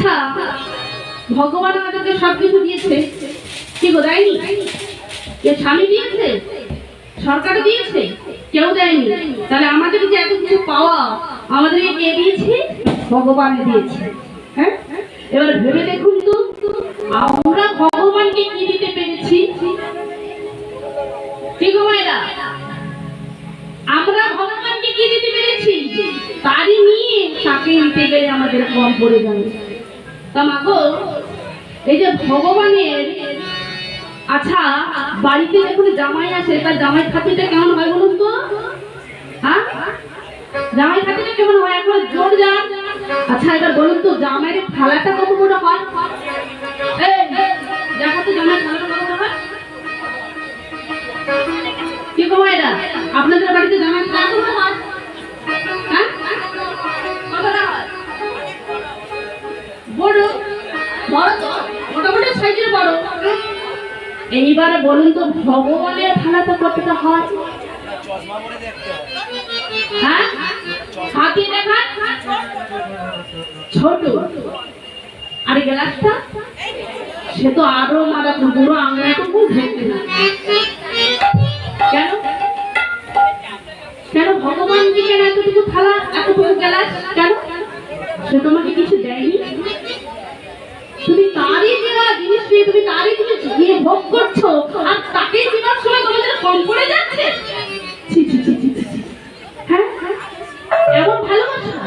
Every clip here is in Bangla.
আচ্ছা ভগবান আমাদেরকে সবকিছু দিয়েছে। কি গো, দেয়নি? কে স্বামী দিয়েছে? সরকার দিয়েছে? কেউ দেয়নি? তাহলে আমাদের যে এত কিছু পাওয়া আমাদেরকে কে দিয়েছে? ভগবান দিয়েছে। হ্যাঁ? এবার ভেবে দেখুন তো, আমরা ভগবানকে কি দিতে পেরেছি? কি গো মায়েরা? আমরা ভগবানকে কি দিতে পেরেছি? তারই নিয়ে তাকে নিতে গেলে আমাদের কম পড়ে যাবে। তা মাগো এই যে ভগবানের আচ্ছা বাড়িতে যখন জামাই আসে, তার জামাই খাতিটা কেমন হয় বলুন তো? হ্যাঁ? জামাই খাতিটা কেমন হয়? এখন জোর যান। আচ্ছা এবার বলুন তো, জামাইয়ের থালাটা কত বড় হয়? এই, দেখো তো জামাইয়ের থালাটা কত বড় হয়। কি গো মায়েরা আপনাদের বাড়িতে জামাই থালা কত হ্যাঁ? বড় এইবারে বলুন তো, ভগবানের থালাটা কতটা হয়? হ্যাঁ? হাতি দেখান ছোট। আর গ্লাসটা? সে তো আরও মারা, পুরো আঙুলটুকু ভেঙে না কেন? কেন ভগবান কি কেন এতটুকু থালা, এতটুকু গ্লাস? কেন? সে তোমাকে কিছু দেয়নি? নিয়ে তুমি তারই তুমি ভোগ করছ, আর তাকে জীবন সময় তোমাদের কম পড়ে যাচ্ছে। হ্যাঁ? এমন ভালোবাসা?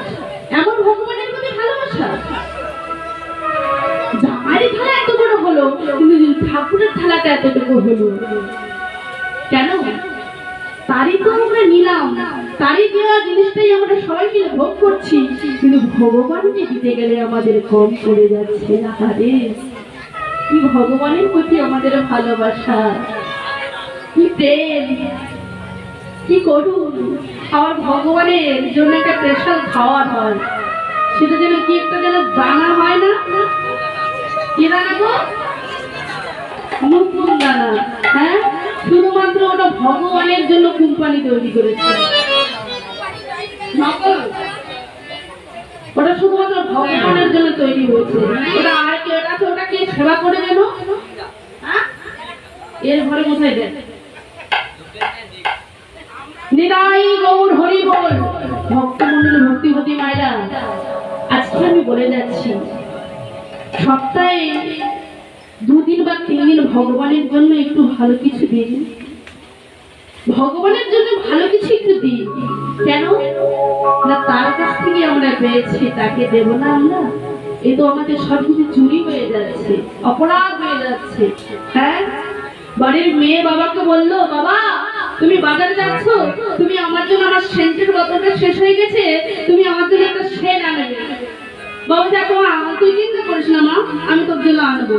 এমন ভগবানের প্রতি ভালোবাসা? থালা এত বড় হলো, কিন্তু ঠাকুরের থালাটা এতটুকু হলো? কেন? তারই তো আমরা নিলাম। তারই দেওয়া জিনিসটাই আমরা সবাই মিলে ভোগ করছি। কিন্তু ভগবানকে দিতে গেলে আমাদের কম পড়ে যাচ্ছে আরে কি ভগবানের প্রতি আমাদের ভালোবাসা? কি প্রেম? কি করুন আমার ভগবানের জন্য একটা স্পেশাল খাওয়ার হয়। সেটা যেন কি একটা যেন দানা হয় না? কি দানা গো? নতুন দানা হ্যাঁ? শুধুমাত্র ওটা ভগবানের জন্য কোম্পানি তৈরি করেছে। নকল। ওটা শুধুমাত্র ভগবানের জন্য তৈরি হয়েছে। ওটা আর আছে ওটা কে সেবা করে যেন হ্যাঁ? এর ঘরে কোথায় দেন নিরাই গৌর হরি বল। মায়েরা, আজকে আমি বলে যাচ্ছি, সপ্তাহে দুদিন বা তিন দিন ভগবানের জন্য একটু ভালো কিছু দিন। ভগবানের জন্য ভালো কিছু একটু দিন। কেন? পেয়েছি, তাকে দেব না আমরা। এ তো আমাদের সবকিছু চুরি হয়ে যাচ্ছে, অপরাধ হয়ে যাচ্ছে। হ্যাঁ? বাড়ির মেয়ে বাবাকে বলল, বাবা, তুমি বাজারে যাচ্ছ? তুমি আমার জন্য আমার সেন্টের বোতলটা শেষ হয়ে গেছে। তুমি আমার জন্য একটা সেন্ট আনবে। বাবা, দেখো তুই চিন্তা করিস না মা, আমি তোর জন্য আনব।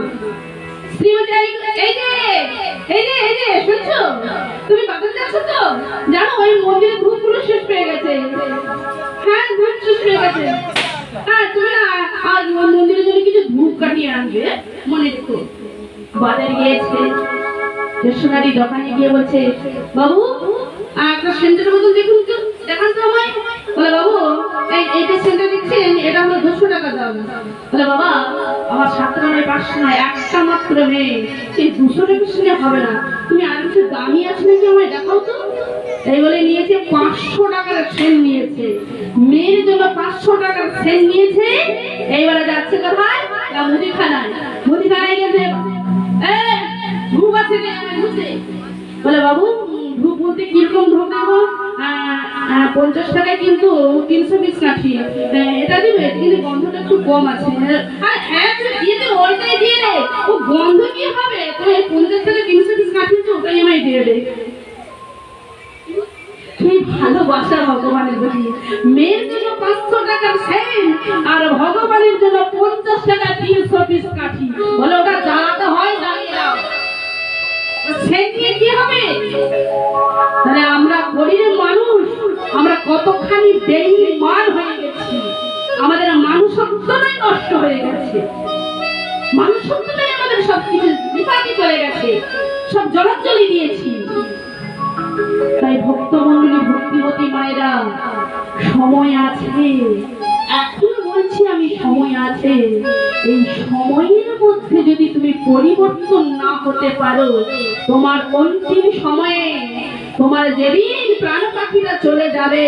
মন্দিরে হয়ে হ্যাঁ তুমি কিছু ধূপ কাটিয়ে আনবে, মনে রেখো। বাজারে গিয়েছে স্টেশনারি দোকানে গিয়ে বলছে, বাবু একটা সেন্টার বোতল দেখুন তো, দেখান তো আমায়। বাবু, এই, এইটা সেন্টার দেখছেন দুশো টাকা দাম বলে বাবা আমার সাত টাকায় পাঁচশো একটা মাত্র মেয়ে। সেই দুশো সঙ্গে হবে না। তুমি আর কিছু দামি আছে নাকি আমায় দেখাও তো? এই বলে নিয়েছে পাঁচশো টাকার সেন নিয়েছে। মেয়ের জন্য পাঁচশো টাকার সেন নিয়েছে। এইবারে যাচ্ছে কোথায়? মুদিখানায়। মুদিখানায় গেছে রে, বলে বাবু বলতে কীরকম আহ, পঞ্চাশ টাকায় কিন্তু তিনশো পিস কাঠি। এটা দিবে? কিন্তু গন্ধটা একটু কম আছে। পঞ্চাশ টাকা তিনশো পিস কাঠি তো ভালোবাসা ভগবানের মেয়ের জন্য পাঁচশো আর ভগবানের জন্য পঞ্চাশ টাকা তিনশো পিস কাঠি। বলে ওটা জ্বালাতে হয় জ্বালিয়ে আমরা গরিব মানুষ, আমরা কতখানি বেইমান হয়ে গেছি? আমাদের মানুষত্বটাই নষ্ট হয়ে গেছে। মানুষত্বটাই আমাদের সব কিছু বিপাকে চলে গেছে। সব জলাঞ্জলি দিয়েছি। তাই ভক্তমন্ডলী ভক্তিবতী মায়েরা, সময় আছে। এখনও বলছি আমি সময় আছে। এই সময়ের মধ্যে যদি পরিবর্তন না হতে পারো। তোমার অন্তিম সময়ে তোমার যেদিন প্রাণ পাখিরা চলে যাবে,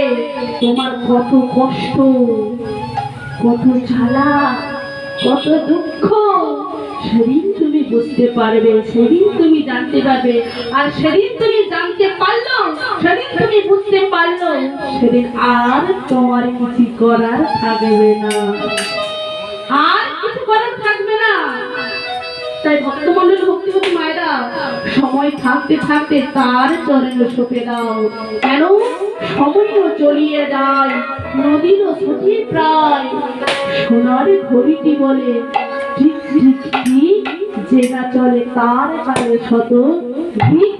তোমার কত কষ্ট, কত জ্বালা, কত দুঃখ, সেদিন তুমি বুঝতে পারবে, সেদিন তুমি জানতে পারবে। আর সেদিন তুমি জানতে পারল, সেদিন তুমি বুঝতে পারল, সেদিন আর তোমার কিছু করার থাকবে না। আর কিছু করার থাকবে না। তাই ভক্তমন্ডল ভক্তিমতী মায়েরা, সময় থাকতে থাকতে তার চরণে সপে দাও। কেন? সময়ও চলিয়ে যায় নদীরও ছুটি প্রায়। সোনার ঘড়িটি বলে জেগা চলে তার কালে শত ভিক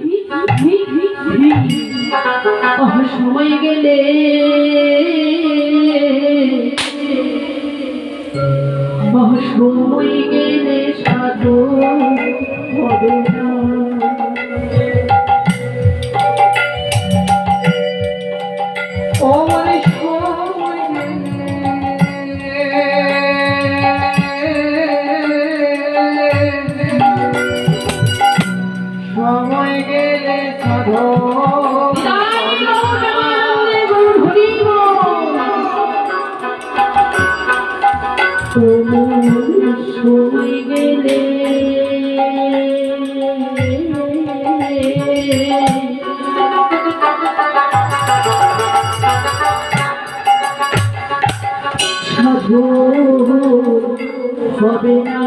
সময় গেলে। অহ সময় গেলে সাধু হবে। সাধু হবে না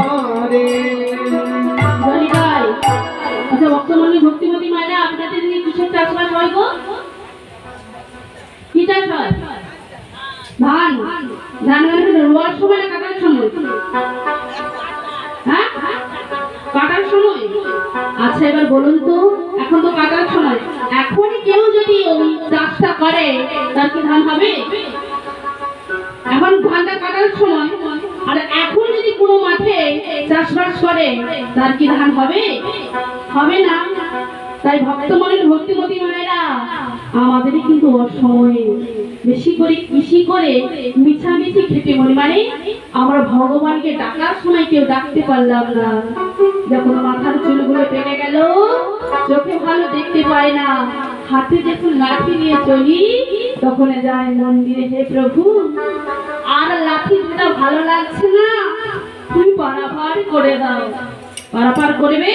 আচ্ছা বর্তমানে ভক্তিমতী মায়েরা, আপনাদের নিয়ে কিসের চাষবাস হয় গো কি চাষ হয় ধান। ধান মানে রোয়ার সময় না কাটার সময়? হ্যাঁ? কাটার সময়? আচ্ছা এবার বলুন তো, এখন তো কাটার সময়। এখনই কেউ যদি ওই চাষটা করে, তার কি ধান হবে? এখন ধানটা কাটার সময় আর এখন যদি কোনো মাঠে চাষবাস করে, তার কি ধান হবে? হবে না। তাই ভক্তমনের ভক্তিমতী মায়েরা, আমাদের কিন্তু অসময়ে বেশি করে কৃষি করে মিছামিছি খেতে মনে মানে আমরা ভগবানকে ডাকার সময় কেউ ডাকতে পারলাম না। যখন মাথার চুলগুলো পেকে গেল, চোখে ভালো দেখতে পায় না। হাতে যখন লাঠি নিয়ে চলি, তখন যায় মন্দিরে, হে প্রভু লাঠি ভালো লাগছে না? তুমি পারাপার করে দাও। পারাপার করবে?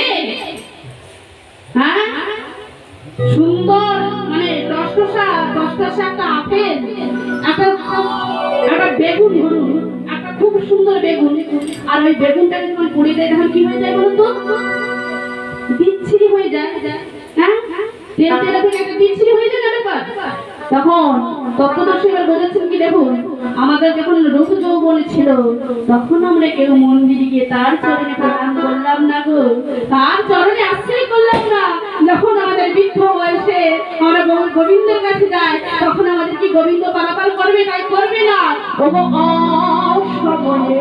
হ্যাঁ? সুন্দর মানে দশটা দশটা একটা আপেল, একটা একটা বেগুন ধরুন, একটা খুব সুন্দর বেগুন। আর ওই বেগুনটাকে যখন পুড়ে দেয় তখন কি হয়ে যায় বলুন তো বিচ্ছিরি হয়ে যায়। হ্যাঁ? তেল তেলা থেকে একটা বিচ্ছিরি হয়ে যায় না ব্যাপার? তখন তত্ত্বদর্শী এবার বোঝাচ্ছেন কি, দেখুন, আমাদের যখন রূপ যৌবন ছিল তখন আমরা কেউ মন্দিরে গিয়ে তার চরণে প্রণাম করলাম না গো? তার চরণে আশ্রয় করলাম না। যখন আমাদের বৃদ্ধ বয়সে আমরা গোবিন্দের কাছে যাই, তখন আমাদের কি গোবিন্দ পারাপার করবে? তাই করবে না। ও অসময়ে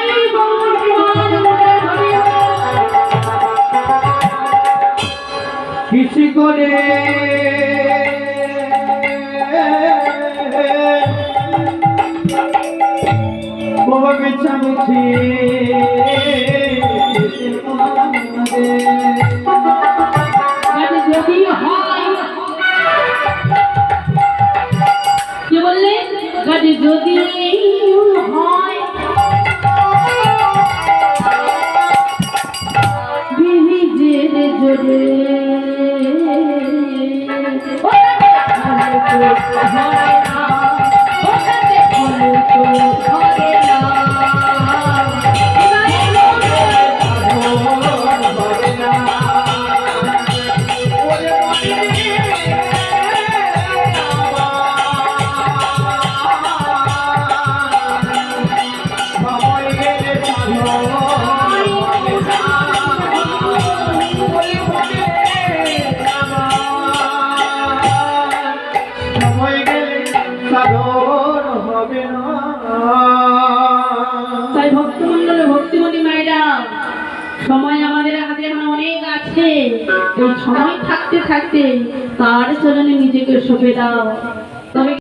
করে বাবা মিছামিছি যদি হয় কি বললে? যদি তো থাকতে থাকতে তার চরণে নিজেকে সঁপে দাও।